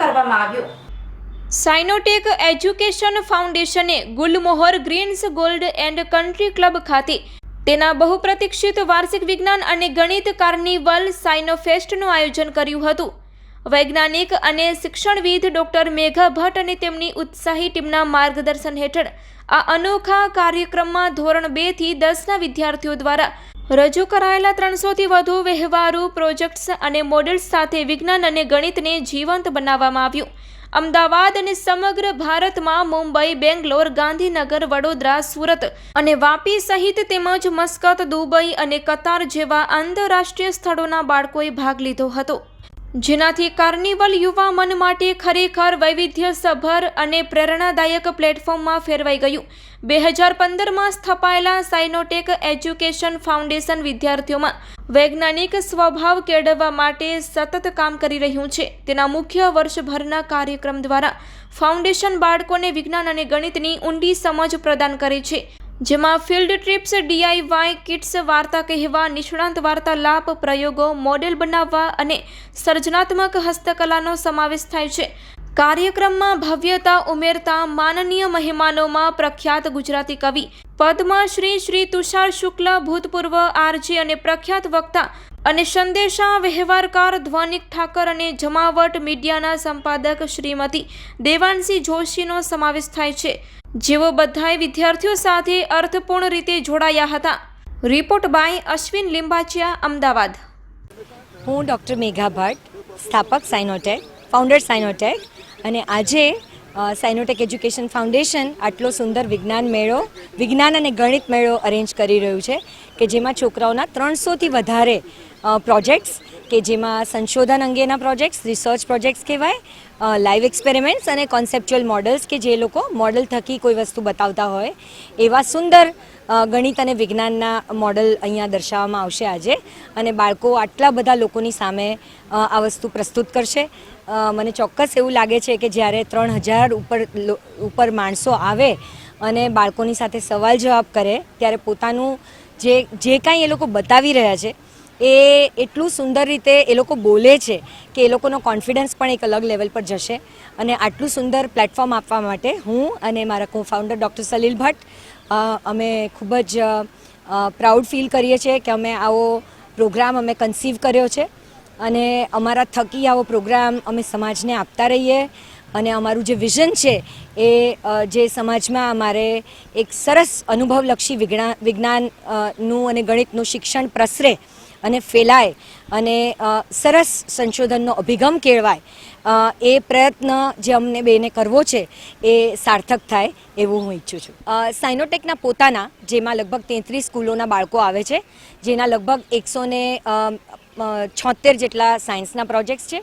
કરવામાં આવ્યો. સાઇનોટેક education ફાઉન્ડેશને Gulmohar greens gold and country club ખાતે તેના બહુપ્રતીક્ષિત વાર્ષિક વિજ્ઞાન અને ગણિત કાર્નિવલ સાઇનોફેસ્ટનું આયોજન કર્યું હતું. વૈજ્ઞાનિક અને શિક્ષણવિદ ડોક્ટર મેઘા ભટ્ટ અને તેમની ઉત્સાહી ટીમના માર્ગદર્શન હેઠળ આ અનોખા કાર્યક્રમમાં ધોરણ બેથી દસના વિદ્યાર્થીઓ દ્વારા રજૂ કરાયેલા ત્રણસોથી વધુ વ્યવહારુ પ્રોજેક્ટ્સ અને મોડેલ્સ સાથે વિજ્ઞાન અને ગણિતને જીવંત બનાવવામાં આવ્યું. અમદાવાદ અને સમગ્ર ભારતમાં મુંબઈ, બેંગ્લોર, ગાંધીનગર, વડોદરા, સુરત અને વાપી સહિત તેમજ મસ્કત, દુબઈ અને કતાર જેવા આંતરરાષ્ટ્રીય સ્થળોના બાળકોએ ભાગ લીધો હતો. જેનાથી કાર્નિવલ યુવા મન માટે ખરેખર વૈવિધ્યસભર અને પ્રેરણાદાયક પ્લેટફોર્મમાં ફેરવાઈ ગયું. બે હજાર પંદરમાં સ્થપાયેલા સાઇનોટેક એજ્યુકેશન ફાઉન્ડેશન વિદ્યાર્થીઓમાં વૈજ્ઞાનિક સ્વભાવ કેળવવા માટે સતત કામ કરી રહ્યું છે. તેના મુખ્ય વર્ષભરના કાર્યક્રમ દ્વારા ફાઉન્ડેશન બાળકોને વિજ્ઞાન અને ગણિતની ઊંડી સમજ પ્રદાન કરે છે. જેમાં ફિલ્ડ ટ્રીપ્સ ડીઆઈવાય કિટ્સ વાર્તા કહેવા, નિષ્ણાંત વાર્તાલાપ, પ્રયોગો, મોડેલ બનાવવા અને સર્જનાત્મક હસ્તકલાનો સમાવેશ થાય છે. કાર્યક્રમમાં ભવ્યતા ઉમેરતા માનનીય મહેમાનોમાં પ્રખ્યાત ગુજરાતી કવિ પદ્મશ્રી શ્રી તુષાર શુક્લ, ભૂતપૂર્વ આરજી અને પ્રખ્યાત વક્તા અને સંદેશા વ્યવહારકાર ધ્વનિક ઠાકર અને જમાવટ મીડિયાના સંપાદક શ્રીમતી દેવાંશી જોશીનો સમાવેશ થાય છે, જેઓ બધાએ વિદ્યાર્થીઓ સાથે અર્થપૂર્ણ રીતે જોડાયા હતા. Report by Ashwin Limbachiya, Ahmedabad. હું ડૉક્ટર મેઘા ભટ્ટ, સ્થાપક સાઇનોટેક ફાઉન્ડર સાઇનોટેક અને આજે સાઇનોટેક એજ્યુકેશન ફાઉન્ડેશન આટલો સુંદર વિજ્ઞાન મેળો, વિજ્ઞાન અને ગણિત મેળો અરેન્જ કરી રહ્યું છે કે જેમાં છોકરાઓના ત્રણસોથી વધારે પ્રોજેક્ટ્સ કે જેમાં સંશોધન અંગેના પ્રોજેક્ટ્સ રિસર્ચ પ્રોજેક્ટ્સ કહેવાય લાઈવ એક્સપેરિમેન્ટ્સ અને કોન્સેપ્ચ્યુઅલ મોડલ્સ કે જે લોકો મોડલ થકી કોઈ વસ્તુ બતાવતા હોય, એવા સુંદર ગણિત અને વિજ્ઞાનના મોડલ અહીંયા દર્શાવવામાં આવશે આજે. અને બાળકો આટલા બધા લોકોની સામે આ વસ્તુ પ્રસ્તુત કરશે. મને ચોક્કસ એવું લાગે છે કે જ્યારે ત્રણ હજાર ઉપર ઉપર માણસો આવે અને બાળકોની સાથે સવાલ જવાબ કરે, ત્યારે પોતાનું જે જે કાંઈ એ લોકો બતાવી રહ્યા છે એ એટલું સુંદર રીતે એ લોકો બોલે છે કે એ લોકોનો કોન્ફિડન્સ પણ એક અલગ લેવલ પર જશે. અને આટલું સુંદર પ્લેટફોર્મ આપવા માટે હું અને મારા કો ફાઉન્ડર ડૉક્ટર સલીલ ભટ્ટ અમે ખૂબ જ પ્રાઉડ ફીલ કરીએ છીએ કે અમે આવો પ્રોગ્રામ અમે કન્સીવ કર્યો છે. અને અમારા થકી આવો પ્રોગ્રામ અમે સમાજને આપતા રહીએ. અને અમારું જે વિઝન છે એ જે સમાજમાં અમારે એક સરસ અનુભવલક્ષી વિજ્ઞાન વિજ્ઞાનનું અને ગણિતનું શિક્ષણ પ્રસરે અને ફેલાય અને સરસ સંશોધનનો અભિગમ કેળવાય એ પ્રયત્ન જે અમને બેને કરવો છે એ સાર્થક થાય એવું હું ઈચ્છું છું. સાઇનોટેકના પોતાના, જેમાં લગભગ તેત્રીસ સ્કૂલોના બાળકો આવે છે, જેના લગભગ એકસો ને છોતેર જેટલા સાયન્સના પ્રોજેક્ટ્સ છે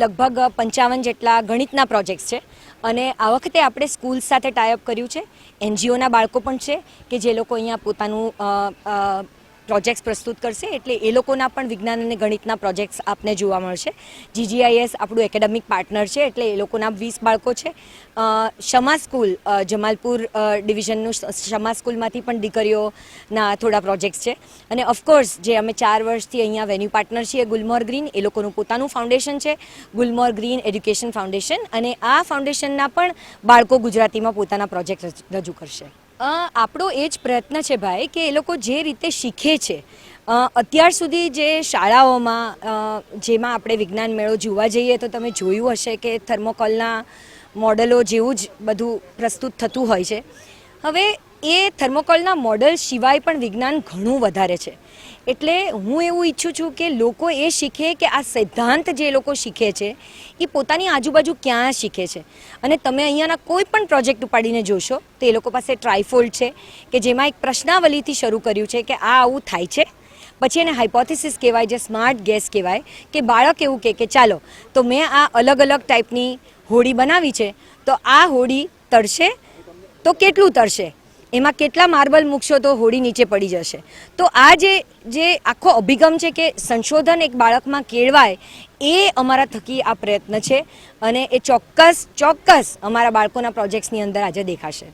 લગભગ પંચાવન જેટલા ગણિતના પ્રોજેક્ટ્સ છે, અને આ વખતે આપણે સ્કૂલ સાથે ટાઈઅપ કર્યું છે. એનજીઓના બાળકો પણ છે, કે જે લોકો અહીંયા પોતાનું પ્રોજેક્ટ્સ પ્રસ્તુત કરશે એટલે એ લોકોના પણ વિજ્ઞાન અને ગણિતના પ્રોજેક્ટ્સ આપને જોવા મળશે. જીજીઆઈએસ આપણું એકેડેમિક પાર્ટનર છે એટલે એ લોકોના વીસ બાળકો છે. શમા સ્કૂલ જમાલપુર ડિવિઝનનું શમા સ્કૂલમાંથી પણ દીકરીઓના થોડા પ્રોજેક્ટ્સ છે. અને ઓફકોર્સ જે અમે ચાર વર્ષથી અહીંયા વેન્યુ પાર્ટનર છીએ ગુલમોર ગ્રીન એ લોકોનું પોતાનું ફાઉન્ડેશન છે ગુલમોર ગ્રીન એજ્યુકેશન ફાઉન્ડેશન અને આ ફાઉન્ડેશનના પણ બાળકો ગુજરાતીમાં પોતાના પ્રોજેક્ટ રજૂ કરશે. આપણો એ જ પ્રયત્ન છે ભાઈ કે એ લોકો જે રીતે શીખે છે. અત્યાર સુધી જે શાળાઓમાં જેમાં આપણે વિજ્ઞાન મેળો જોવા જઈએ તો તમે જોયું હશે કે થર્મોકોલના મોડલો જેવું જ બધું પ્રસ્તુત થતું હોય છે. હવે એ થર્મોકોલના મોડલ સિવાય પણ વિજ્ઞાન ઘણું વધારે છે. એટલે હું એવું ઈચ્છું છું કે લોકો એ શીખે કે આ સિદ્ધાંત જે લોકો શીખે છે, એ પોતાની આજુબાજુ ક્યાં શીખે છે? અને તમે અહીંયાના કોઈ પણ પ્રોજેક્ટ ઉપાડીને જોશો, તો એ લોકો પાસે ટ્રાયફોલ્ડ છે કે જેમાં એક પ્રશ્નાવલીથી શરૂ કર્યું છે કે આ આવું થાય છે. પછી એને હાઇપોથિસિસ કહેવાય, જે સ્માર્ટ ગેસ કહેવાય, કે બાળક એવું કહે કે ચાલો, તો મેં આ અલગ અલગ ટાઈપની હોડી બનાવી છે, તો આ હોડી તરશે, તો કેટલું તરશે? એમાં કેટલા માર્બલ મૂકશો તો હોડી નીચે પડી જશે. તો આ જે જે આખો અભિગમ છે કે સંશોધન એક બાળકમાં કેળવાય, એ અમારા થકી આ પ્રયત્ન છે અને એ ચોક્કસ ચોક્કસ અમારા બાળકોના પ્રોજેક્ટ્સની અંદર આજે દેખાશે.